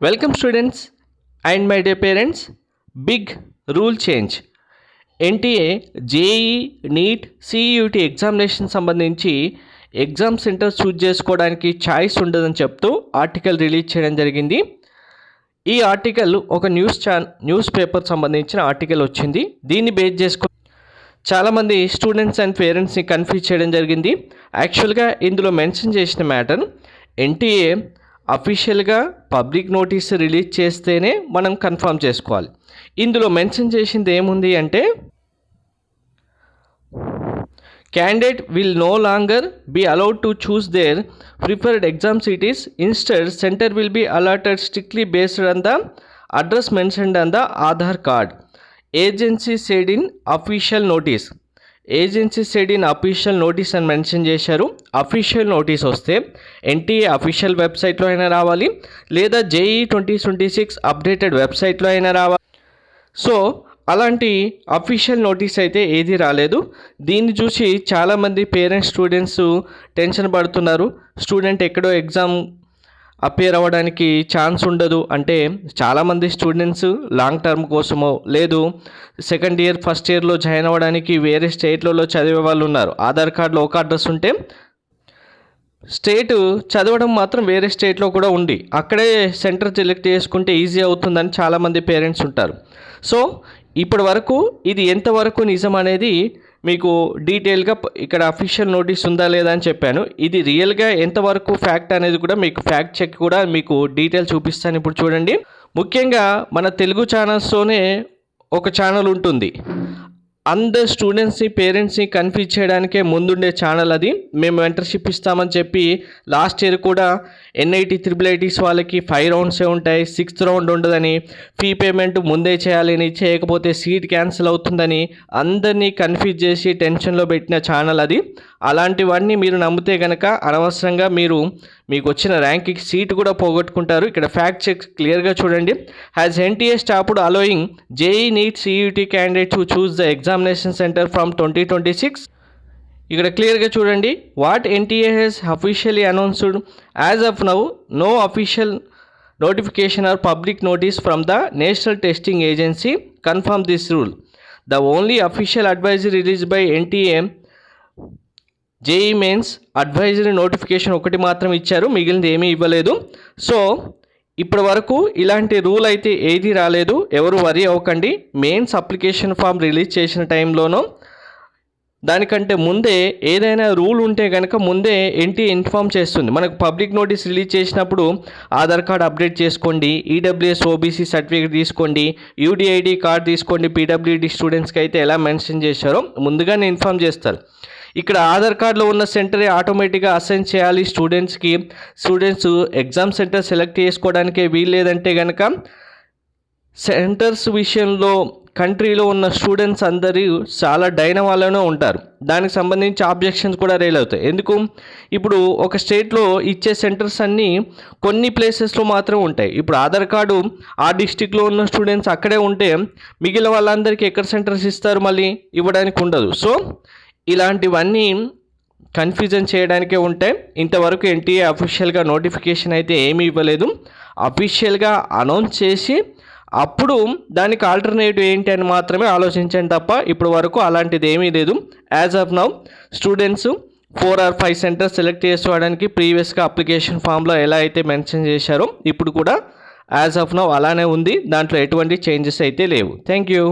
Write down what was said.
Welcome students and my dear parents big rule change NTA JEE NEET CUET examination సంబంధించి exam centre choose చేసుకోవడానికి choice ఉండదని చెప్తూ article release చేయడం జరిగింది. ఈ ఆర్టికల్ ఒక న్యూస్ ఛాన్ న్యూస్ పేపర్ సంబంధించిన ఆర్టికల్ వచ్చింది. దీన్ని బేస్ చేసుకో చాలామంది స్టూడెంట్స్ అండ్ పేరెంట్స్ని కన్ఫ్యూజ్ చేయడం జరిగింది. యాక్చువల్గా ఇందులో మెన్షన్ చేసిన మ్యాటర్ ఎన్టీఏ అఫీషియల్గా పబ్లిక్ నోటీస్ రిలీజ్ చేస్తేనే మనం కన్ఫర్మ్ చేసుకోవాలి. ఇందులో మెన్షన్ చేసింది ఏముంది అంటే candidate will no longer be allowed to choose their preferred exam cities instead centre will be allotted strictly based on the address mentioned on the Aadhaar card agency said in official notice agency said in official notice అని mention చేశారు. Official notice వస్తే NTA official వెబ్సైట్లో అయినా రావాలి లేదా JEE twenty twenty six updated వెబ్సైట్లో అయినా రావాలి. సో అలాంటి అఫీషియల్ నోటీస్ అయితే ఏది రాలేదు. దీన్ని చూసి చాలామంది పేరెంట్స్ స్టూడెంట్స్ టెన్షన్ పడుతున్నారు. స్టూడెంట్ ఎక్కడో ఎగ్జామ్ అపేర్ అవ్వడానికి ఛాన్స్ ఉండదు. అంటే చాలామంది స్టూడెంట్స్ లాంగ్ టర్మ్ కోసమో లేదు సెకండ్ ఇయర్ ఫస్ట్ ఇయర్లో జాయిన్ అవ్వడానికి వేరే స్టేట్లలో చదివే వాళ్ళు ఉన్నారు. ఆధార్ కార్డులో ఒక అడ్రస్ ఉంటే స్టేట్ చదవడం మాత్రం వేరే స్టేట్లో కూడా ఉంది. అక్కడే సెంటర్ సెలెక్ట్ చేసుకుంటే ఈజీ అవుతుందని చాలామంది పేరెంట్స్ ఉంటారు. సో ఇప్పటి వరకు ఇది ఎంతవరకు నిజం అనేది మీకు డీటెయిల్గా ఇక్కడ అఫీషియల్ నోటీస్ ఉందా లేదా అని చెప్పాను. ఇది రియల్గా ఎంతవరకు ఫ్యాక్ట్ అనేది కూడా మీకు ఫ్యాక్ట్ చెక్ కూడా మీకు డీటెయిల్ చూపిస్తాను ఇప్పుడు చూడండి. ముఖ్యంగా మన తెలుగు ఛానల్స్తోనే ఒక ఛానల్ ఉంటుంది. అందరు స్టూడెంట్స్ని పేరెంట్స్ని కన్ఫ్యూజ్ చేయడానికే ముందుండే ఛానల్ అది. మేము మెంటర్షిప్ ఇస్తామని చెప్పి లాస్ట్ ఇయర్ కూడా ఎన్ఐటీ త్రిబుల్ ఐటీస్ వాళ్ళకి ఫైవ్ రౌండ్సే ఉంటాయి సిక్స్త్ రౌండ్ ఉండదని. ఫీ పేమెంట్ ముందే చేయాలని చేయకపోతే సీట్ క్యాన్సిల్ అవుతుందని అందరినీ కన్ఫ్యూజ్ చేసి టెన్షన్లో పెట్టిన ఛానల్ అది. అలాంటివన్నీ మీరు నమ్మితే కనుక అనవసరంగా మీరు మీకు వచ్చిన ర్యాంక్కి సీట్ కూడా పోగొట్టుకుంటారు. ఇక్కడ ఫ్యాక్ట్ చెక్ క్లియర్గా చూడండి. Has NTA stopped allowing JEE NEET CET candidate choose the examination centre from twenty twenty six ఇక్కడ క్లియర్గా చూడండి what NTA has officially announced as of now no official notification or public notice from the national testing agency confirm this rule the only official advisory release by NTA JEE mains advisory notification ఒకటి మాత్రం ఇచ్చారు మిగిలినది ఏమీ ఇవ్వలేదు. So ఇప్పటి వరకు ఇలాంటి rule అయితే ఏది రాలేదు. ఎవరు వరి అవ్వకండి. మెయిన్స్ అప్లికేషన్ ఫామ్ రిలీజ్ చేసిన టైంలోనూ దానికంటే ముందే ఏదైనా రూల్ ఉంటే కనుక ముందే ఎన్టీ ఇన్ఫామ్ చేస్తుంది. మనకు పబ్లిక్ నోటీస్ రిలీజ్ చేసినప్పుడు ఆధార్ కార్డ్ అప్డేట్ చేసుకోండి. ఈడబ్ల్యూఎస్ ఓబీసీ సర్టిఫికేట్ తీసుకోండి. యూడిఐడి కార్డ్ తీసుకోండి. పీడబ్ల్యూడి స్టూడెంట్స్కి అయితే ఎలా మెన్షన్ చేశారో ముందుగానే ఇన్ఫామ్ చేస్తారు. ఇక్కడ ఆధార్ కార్డులో ఉన్న సెంటరే ఆటోమేటిక్గా అసైన్ చేయాలి స్టూడెంట్స్కి. స్టూడెంట్స్ ఎగ్జామ్ సెంటర్ సెలెక్ట్ చేసుకోవడానికే వీల్లేదంటే కనుక సెంటర్స్ విషయంలో కంట్రీలో ఉన్న స్టూడెంట్స్ అందరూ చాలా డైనమాలోనే ఉంటారు. దానికి సంబంధించి ఆబ్జెక్షన్స్ కూడా రైల్ అవుతాయి. ఎందుకు? ఇప్పుడు ఒక స్టేట్లో ఇచ్చే సెంటర్స్ అన్నీ కొన్ని ప్లేసెస్లో మాత్రం ఉంటాయి. ఇప్పుడు ఆధార్ కార్డు ఆ డిస్టిక్లో ఉన్న స్టూడెంట్స్ అక్కడే ఉంటే మిగిలిన వాళ్ళందరికీ ఎక్కడ సెంటర్స్ ఇస్తారు మళ్ళీ? ఇవ్వడానికి ఉండదు. సో ఇలాంటివన్నీ కన్ఫ్యూజన్ చేయడానికే ఉంటాయి ఇంతవరకు ఎన్టీఏ అఫీషియల్గా నోటిఫికేషన్ అయితే ఏమీ ఇవ్వలేదు. అఫీషియల్గా అనౌన్స్ చేసి అప్పుడు దానికి ఆల్టర్నేటివ్ ఏంటి అని మాత్రమే ఆలోచించండి తప్ప ఇప్పటి వరకు అలాంటిది ఏమీ లేదు. As of now students four or five centres select చేసుకోవడానికి ప్రీవియస్గా అప్లికేషన్ ఫామ్లో ఎలా అయితే మెన్షన్ చేశారో ఇప్పుడు కూడా యాజ్ ఆఫ్ నౌ అలానే ఉంది. దాంట్లో ఎటువంటి చేంజెస్ అయితే లేవు. Thank you